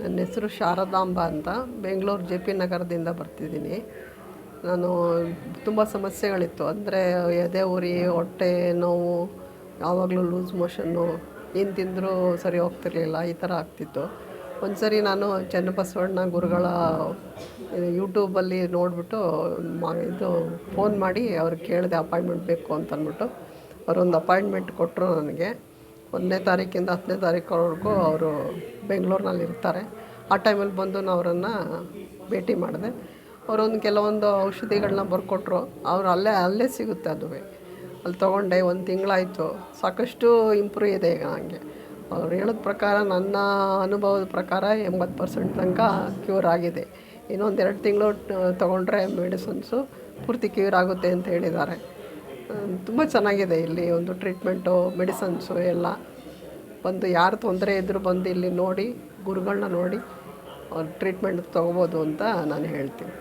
ನನ್ನ ಹೆಸರು ಶಾರದಾಂಬ ಅಂತ. ಬೆಂಗಳೂರು ಜೆ ಪಿ ನಗರದಿಂದ ಬರ್ತಿದ್ದೀನಿ. ನಾನು ತುಂಬ ಸಮಸ್ಯೆಗಳಿತ್ತು. ಅಂದರೆ ಎದೆ ಉರಿ, ಹೊಟ್ಟೆ ನೋವು, ಯಾವಾಗಲೂ ಲೂಸ್ ಮೋಷನ್ನು ಏನು ತಿಂದರೂ ಸರಿ ಹೋಗ್ತಿರ್ಲಿಲ್ಲ. ಈ ಥರ ಆಗ್ತಿತ್ತು. ಒಂದು ಸರಿ ನಾನು ಚನ್ನಬಸವಣ್ಣ ಗುರುಗಳ ಯೂಟ್ಯೂಬಲ್ಲಿ ನೋಡಿಬಿಟ್ಟು ಮಾ ಇದು ಫೋನ್ ಮಾಡಿ ಅವ್ರಿಗೆ ಕೇಳಿದೆ ಅಪಾಯಿಂಟ್ಮೆಂಟ್ ಬೇಕು ಅಂತ ಅಂದ್ಬಿಟ್ಟು ಅವರೊಂದು ಅಪಾಯಿಂಟ್ಮೆಂಟ್ ಕೊಟ್ಟರು ನನಗೆ. ಒಂದನೇ ತಾರೀಕಿಂದ ಹತ್ತನೇ ತಾರೀಕುವರೆಗೂ ಅವರು ಬೆಂಗಳೂರಿನಲ್ಲಿ ಇರ್ತಾರೆ ಆ ಟೈಮಲ್ಲಿ ಬಂದು ನಾನು ಅವರನ್ನು ಭೇಟಿ ಮಾಡಿದೆ. ಅವರೊಂದು ಕೆಲವೊಂದು ಔಷಧಿಗಳನ್ನ ಬರ್ಕೊಟ್ರು. ಅವ್ರು ಅಲ್ಲೇ ಅಲ್ಲೇ ಸಿಗುತ್ತೆ ಅದುವೇ. ಅಲ್ಲಿ ತೊಗೊಂಡೆ, ಒಂದು ತಿಂಗಳಾಯಿತು. ಸಾಕಷ್ಟು ಇಂಪ್ರೂವ್ ಇದೆ ಈಗ ನನಗೆ ಅವ್ರು ಹೇಳಿದ ಪ್ರಕಾರ ನನ್ನ ಅನುಭವದ ಪ್ರಕಾರ ಎಂಬತ್ತು ಪರ್ಸೆಂಟ್ ತನಕ ಕ್ಯೂರ್ ಆಗಿದೆ. ಇನ್ನೊಂದು ಎರಡು ತಿಂಗಳು ತೊಗೊಂಡ್ರೆ ಮೆಡಿಸನ್ಸು ಪೂರ್ತಿ ಕ್ಯೂರ್ ಆಗುತ್ತೆ ಅಂತ ಹೇಳಿದ್ದಾರೆ. ತುಂಬ ಚೆನ್ನಾಗಿದೆ ಇಲ್ಲಿ ಒಂದು ಟ್ರೀಟ್ಮೆಂಟು ಮೆಡಿಸನ್ಸು ಎಲ್ಲ. ಬಂದು ಯಾರು ತೊಂದರೆ ಇದ್ದರೂ ಬಂದು ಇಲ್ಲಿ ನೋಡಿ ಗುರುಗಳನ್ನ ನೋಡಿ, ಅವ್ರು ಟ್ರೀಟ್ಮೆಂಟ್ ತೊಗೋಬೋದು ಅಂತ ನಾನು ಹೇಳ್ತೀನಿ.